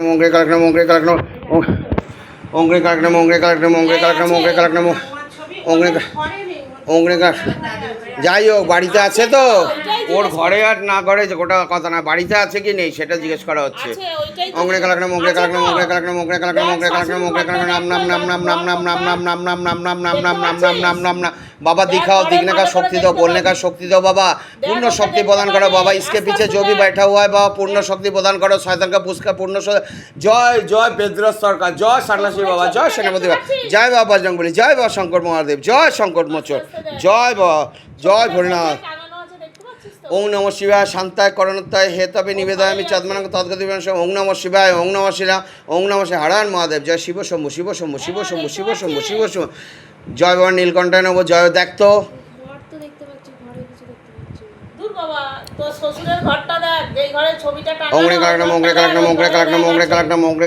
ஓங்கை கலக்கணும் ஓங்கை கலக்கணும் ஓங்கை கலக்கணும் ஓங்கை கலக்கணும் ஓங்கை கலக்கணும் ஓங்கை கலக்கணும் ஓங்கை ஓங்கை যাই হোক বাড়িতে আছে তো ওর ঘরে আর না ঘরে যে গোটা কথা না বাড়িতে আছে কি নেই সেটা জিজ্ঞেস করা হচ্ছে আছে, ওইটাই তো- অংরে কালাকনা মংরে আছে কালাকনা তো? মংরে কালাকনা মংরে কালাকনা দেখ, মংরে কালাকনা মংরে কালাকনা নাম নাম নাম নাম নাম নাম নাম নাম নাম নাম নাম নাম নাম নাম নাম নাম নাম নাম নাম বাবা दिखाओ दिखने का शक्ति दो बोलने का शक्ति दो बाबा पूर्ण शक्ति प्रदान करो बाबा इसके पीछे जो भी बैठा हुआ है बाबा पूर्ण शक्ति प्रदान करो शैतान का पुष्कर पूर्ण श- जय जय बेद्रस सरकार जय सन्यासी बाबा जय सेनापति बाबा जय बाबा बजरंगबली जय बाबा शंकर महादेव जय शंकर मोचन जय बाबा जय ওং নম শিবায় শান্তায় করণত্তায় হে তবে নিবেদয় আমি চাঁদমানক তদ্গতি ওং নম শিবায় ওং নম শিলা ওং নম শি হারায়ণ মহাদেব জয় শিব শম্ভু শিব শম্ভু শিব শম্ভু শিব শম্ভু শিব শম্ভু। জয় বাবা নীলকণ্ঠায় নব জয় দেখতো। ঘর তো দেখতে পাচ্ছি ঘরে কিছু দেখতে পাচ্ছি না। দূর বাবা, তোর শ্বশুরের ঘরটা দেখ, যেই ঘরে ছবিটা টাঙানো, ওংরে কালাকনা মোংরে কালাকনা ওই মোংরে ঘরে কালাকনা মোংরে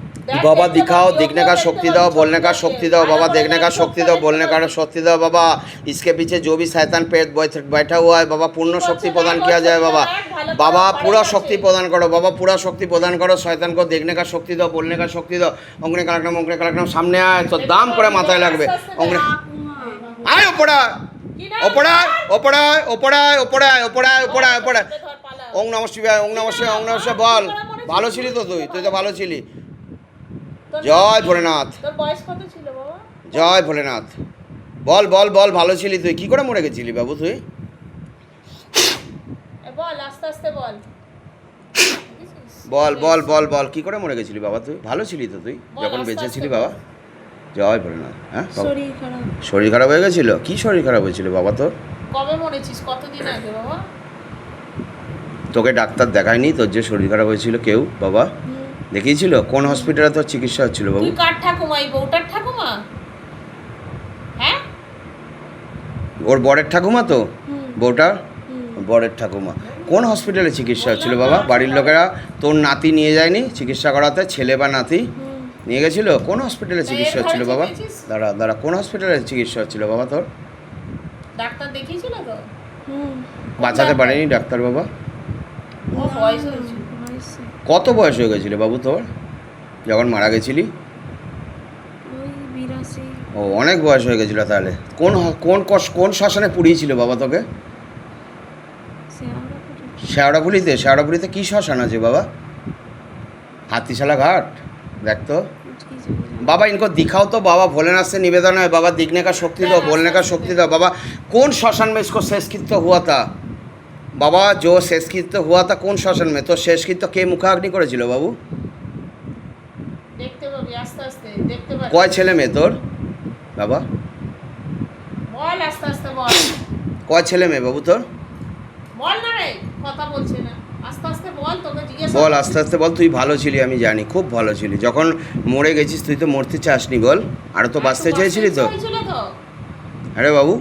बाबा দেখতে दिखाओ পাচ্ছি, दिखने ওকেও का দেখতে शक्ति दो পাচ্ছি, बोलने का ওকেও शक्ति দেখতে दो बाबा পাচ্ছি। देखने का शक्ति दो बोलने का शक्ति दो बाबा इसके पीछे जो भी शैतान पेट बैठ- बैठा हुआ है बाबा पूर्ण शक्ति प्रदान किया जाए बाबा बाबा पूरा शक्ति प्रदान करो बाबा पूरा शक्ति प्रदान करो शैतान को देखने का शक्ति दो बोलने का शक्ति दो অঙ্গনে কালাকনা মঙ্গলে কালাকনা সামনে আয় তো দাম করে মাথায় লাগবে অঙ্গনে আয় ওপরে আয়, কি না? ওপরে আয়, ওপরে আয়, ওপরে আয়, ওপরে আয়, ওপরে আয়, ওপরে আয়, ওপরে আয়। ধর, পালা। ওং নম শিবায় ওং নম শিবায় ওং নম শিবায় বল ভালো ছিলি তো তুই তুই তো ভালো ছিলি তোর- জয় ভোলেনাথ। তোর বয়স কত ছিল বাবা? জয় ভোলেনাথ। বল বল বল ভালো ছিলি তুই? কি করে মরে গেছিলি বাবু তুই? বল, আস্তে আস্তে বল। বল বল বল বল কি করে মরে গেছিলি বাবা তুই? ভালো ছিলি তো তুই? যখন বেঁচে ছিলি বাবা? জয় ভোলেনাথ হ্যাঁ শরীর খারাপ হয়ে গেছিল? কি শরীর খারাপ হয়েছিল বাবা তোর? কবে মরেছিস? কতদিন আগে বাবা? তোকে ডাক্তার দেখায়নি তোর যে শরীর খারাপ হয়েছিল কেউ বাবা? দেখিয়েছিল? কোন হসপিটালে তোর চিকিৎসা হচ্ছিল বাবু? তুই কার ঠাকুমা এই বউটার ঠাকুমা? হ্যাঁ? ওর বরের ঠাকুমা তো? বউটার। বরের ঠাকুমা। কোন হসপিটালে চিকিৎসা হচ্ছিল বাবা? বাড়ির লোকেরা তোর নাতি নিয়ে যায়নি চিকিৎসা করাতে ছেলে বা নাতি? নিয়ে গেছিল? কোন হসপিটালে চিকিৎসা হচ্ছিল বাবা? দাঁড়া দাঁড়া কোন হসপিটালে চিকিৎসা হচ্ছিল বাবা তোর? ডাক্তার দেখিয়েছিল তো? হুম। বাঁচাতে পারেনি ডাক্তার বাবা? ও বয়স হয়েছিল। হয়েছে। কত বয়স হয়ে গেছিল বাবু তোর যখন মারা গেছিলি ওই বিরাশি ও অনেক বয়স হয়ে গেছিল তাহলে কোন হ- কোন কস- কোন শ্মশানে পুড়িয়েছিল বাবা তোকে শেয়ারাপুরে। শেওড়াপুলিতে শেওড়াপুলিতে কী শ্মশান আছে বাবা हाथीशाला घाट देख तो কি জানি না। बाबा इनको दिखाओ तो बाबा भोलेनाथ से निवेदन है बाबा दिखने का शक्ति दो बोलने का शक्ति दो बाबा कौन श्मशान में इसको शेषकृत्य हुआ था बाबा जो शेषकृत्य हुआ था कौन श्मशान में तो शेषकृत्य কে মুখাগ্নি করেছিল বাবু দেখতে পাবি আস্তে আস্তে দেখতে পাবি কয় ছেলে মেয়ে তোর বাবা বল আস্তে আস্তে বল কয় ছেলে মেয়ে বাবু তোর বল না রে কথা বলছে না আস্তে আস্তে বল তোকে জিজ্ঞেস বল আস্তে আস্তে বল তুই ভালো ছিলি আমি জানি খুব ভালো ছিলি যখন মরে গেছিস তুই তো মরতে চাসনি বল আরও তো বাঁচতে চেয়েছিলি তো হয়েছিল তো আরে বাবু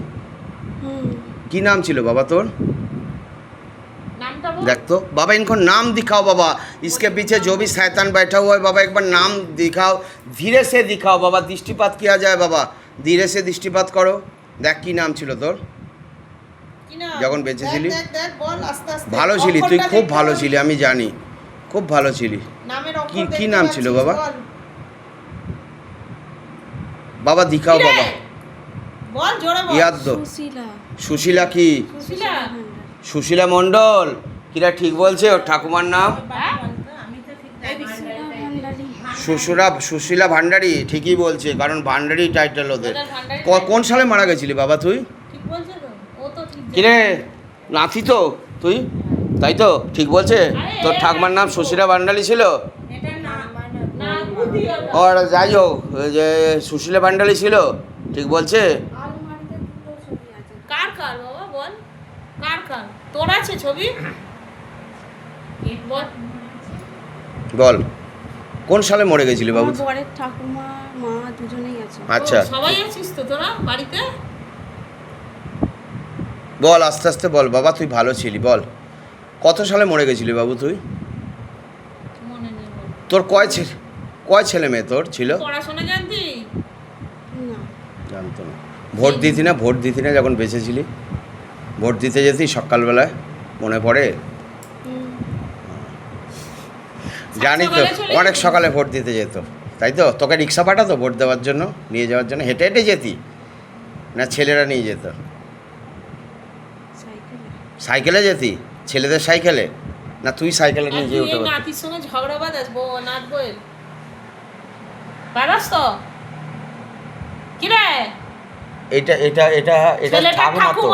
হুম, কি নাম ছিল বাবা তোর নামটা বল देख तो बाबा इनको नाम दिखाओ बाबा इसके पीछे जो भी शैतान बैठा हुआ है बाबा एक बार नाम दिखाओ धीरे से दिखाओ बाबा दृष्टिपात किया जाए बाबा धीरे से दृष्टिपात करो দেখ কি নাম ছিল তোর কি না যখন বেঁচে ছিলি? দেখ, দেখ, দেখ, বল আস্তে আস্তে ভালো ছিলি তুই অক্ষরটা খুব দেখতে ভালো পাবি। ছিলি আমি জানি খুব ভালো ছিলি নামের অক্ষর কি- কি দেখতে নাম পাচ্ছিস, ছিল বাবা? বল। বাবা দিখাও কি রে? বাবা বল জোরে বল ইয়াদ দো সুশীলা সুশীলা কি সুশীলা ভান্ডারী। সুশীলা মণ্ডল কিরা ঠিক বলছে? ওর ঠাকুমার নাম? ভান্ডারী। সুশুরা, সুশীলা ভান্ডারী, ঠিকই বলছে, কারণ ভান্ডারী টাইটেল ওদের। কোন সালে মারা গেছিলি বাবা তুই? কিরে, নাতি তো তুই? তাই তো? ঠিক বলছে? তোর ঠাকুমার নাম সুশীলা ভান্ডালি ছিল। ওর যাই হোক যে সুশীলা ভান্ডালি ছিল, ঠিক বলছে। কার কার, বাবা বল? কার কার? তোর আছে ছবি? বল। কোন সালে মরে গেছিলি বাবু? ঠাকুমা মা দুজনেই আছে। আচ্ছা। সবাই আছিস তো তোরা বাড়িতে? বল আস্তে আস্তে বল। বাবা তুই ভালো ছিলি বল। কত সালে মরে গেছিলি বাবু তুই। তোর কয় ছে- কয় ছেলে মেয়ে তোর ছিল? পড়াশোনা জানতি? না। জানতো না। ভোট দিতি না? ভোট দিতি না যখন বেঁচেছিলি? ভোট দিতে যেতি সকালবেলায়? মনে পড়ে হুম জানি তো অনেক সকালে ভোট দিতে যেত তাই তো? তোকে রিক্সা পাঠাতো ভোট দেওয়ার জন্য নিয়ে যাওয়ার জন্য? হেঁটে হেঁটে যেতি? না ছেলেরা নিয়ে যেত? সাইকেলে। যেতি? ছেলেদের সাইকেলে? না তুই সাইকেলে নিয়ে যেয়ে উঠে নাতির সঙ্গে ঝগড়া বাঁধাস বউ নাত বইয়ের পারাস তো? কি রে? এটা এটা এটা এটা ঠাকুমা তো।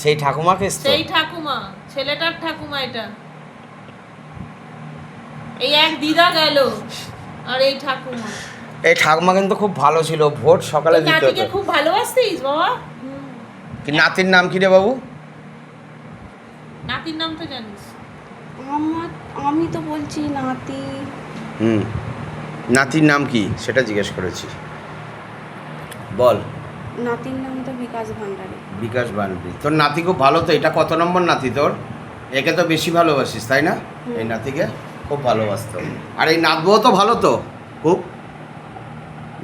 সেই ঠাকুমাকে সেই ঠাকুমা ছেলেটার ঠাকুমা এটা। এই এক দিদা গেল আর এই ঠাকুমা। এই ঠাকুমা কিন্তু খুব ভালো ছিল ভোট সকালে দিতে নাতিকে হতো। খুব ভালোবাসতিস বাবা? কি নাতির নাম কি রে বাবু? নাতির নাম তো জানিস? আমার আমি তো বলছি নাতি। হুম নাতির নাম কি সেটা জিজ্ঞেস করেছি। বল। নাতির নাম তো বিকাশ ভান্ডারী। বিকাশ বানবি তোর নাতি খুব ভালো তো এটা কত নম্বর নাতি তোর? একে তো বেশি ভালোবাসিস তাই না? এই নাতিকে? খুব ভালোবাসত। আর এই নাতবউ তো ভালো তো খুব।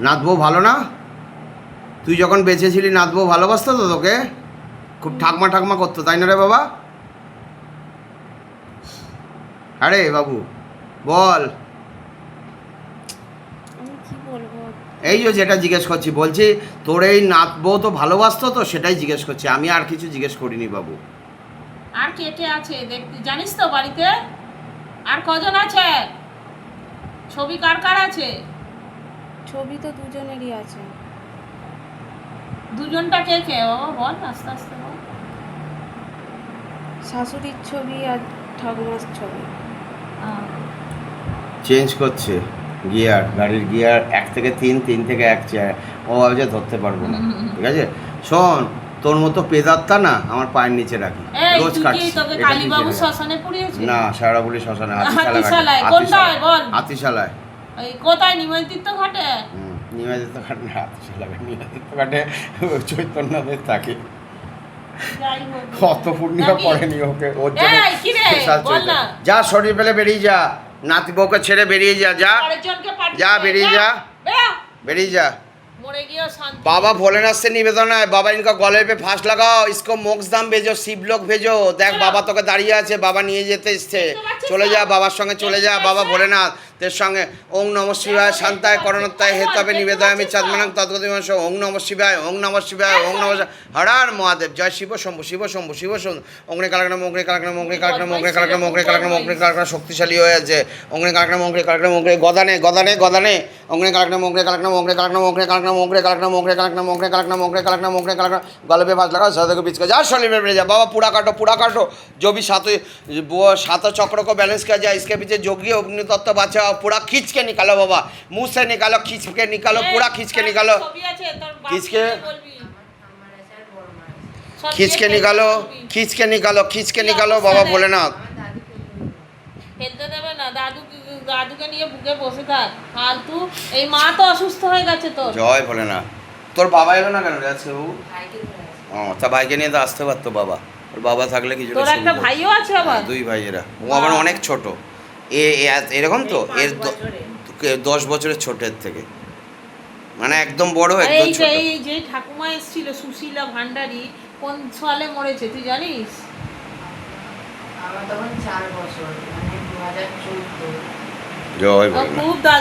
নাতবউ ভালো না? তুই যখন বেঁচেছিলি নাতবউ ভালোবাসতো তো তোকে? খুব ঠাকমা ঠাকমা করতো তাই না রে বাবা? আরে বাবু বল। এই যে যেটা জিজ্ঞেস করছি বলছি তোর এই নাত বউ তো ভালোবাসতো তো সেটাই জিজ্ঞেস করছি। আমি আর কিছু জিজ্ঞেস করিনি বাবু। আর কে কে আছে? জানিস তো বাড়িতে? আর কজন আছে? ছবি কার কার আছে? ছবি তো দুজনেরই আছে। দুজনটা কে কে? বাবা বল আস্তে আস্তে বল। শাশুড়ির ছবি আর ঠাকুমার ছবি। চেঞ্জ করছে। গিয়ার গাড়ির গিয়ার এক থেকে তিন তিন থেকে এক চেয়ার ও ভাবছে ধরতে পারব না। ঠিক আছে? শোন তোর মতো পেদারটা না আমার পায়ের নিচে রাখি। রোজ কাটছি। না সারাবুলি শ্মশানে হাতিশালায় কোথায়? নিমন্ত্রিত ঘটে? নিমন্ত্রিত ঘটে না হাতিশালায় নিমন্ত্রিত ঘটে চৈতন্যদের থাকে। কত পূর্ণিমা পড়েনি ওকে ওর জন্য যা শরীর পেলে বেরিয়ে যা। নাতি বউকে ছেড়ে বেরিয়ে যা যা। যা বেরিয়ে যা। বেরিয়ে যা। বাবা ভোলেনাথ সে নিবেদনায় বাবা ইনকা গলের পে ফাঁস লাগাও ইসকো মোক্সধাম ভেজো শিবলোক ভেজো। দেখ বাবা তোকে দাঁড়িয়ে আছে বাবা নিয়ে যেতে এসছে। চলে যা বাবার সঙ্গে চলে যা বাবা ভোলেনাথ। তের সঙ্গে ওং নম শিবায় শান্তায় করণত্তায় হেতবে নিবেদয় আমি চাঁদমানং তদ্গতি মানুষ ওং নম শিবায় ওং নম শিবায় ওং নম হরার মহাদেব জয় শিব শম্ভু শিব শম্ভু শিব শম্ভু অগ্নি কালগ্রাম অগ্নি কালগ্রাম অগ্নি কালগ্রাম অগ্নি কালগ্রাম অগ্নি কালগ্রাম অগ্নি কালগ্রাম শক্তিশালী হয়ে আছে অগ্নি কালগ্রাম অগ্নি কালগ্রাম অগ্নি গদানে গদানে গদানে অগ্নি কালগ্রাম অগ্নি কালগ্রাম অগ্নি কালগ্রাম অগ্নি কালগ্রাম অগ্নি কালগ্রাম অগ্নি কালগ্রাম অগ্নি কালগ্রাম অগ্নি কালগ্রাম অগ্নি কালগ্রাম गले पे बात लगा सदा को बीच का जा शरीर में बैठ जा बाबा पूरा काटो पूरा काटो जो भी सातों वो सातों चक्रों को बैलेंस किया जाए इसके पीछे जोगी अग्नि तत्व बचाओ पूरा खींच के निकालो बाबा मुंह से निकालो खींच के निकालो এই, पूरा खींच के তার निकालो ছবি আছে, তোর বাপকে खींच के- বলবি। সব खींच के দেখে निकालो বলবি। खींच के निकालो खींच के निकालो बाबा भोलेनाथ ফেলতে দেবে না দাদু দাদুকে নিয়ে বুকে বসে থাক ফালতু এই মা তো অসুস্থ হয়ে গেছে তোর জয় ভোলেনাথ তোর বাবা এলো না কেন রে আজকে বাবু ও তা ভাইকে নিয়ে তো আসতে পারতো বাবা ওর বাবা থাকলে কিছু তোর একটা ভাইও আছে আবার দুই ভাইয়েরা ও আবার অনেক ছোট এ এ- এরকম তো? এর দশ বছরের ছোটের থেকে। মানে একদম বড় একদম এই যে ছোট। এই যে ঠাকুমা এসেছিল সুশীলা ভান্ডারি কোন সালে মরেছে তুই জানিস? আমার তখন চার বছর মানে দু হাজার চোদ্দ। জয় খুব দাদা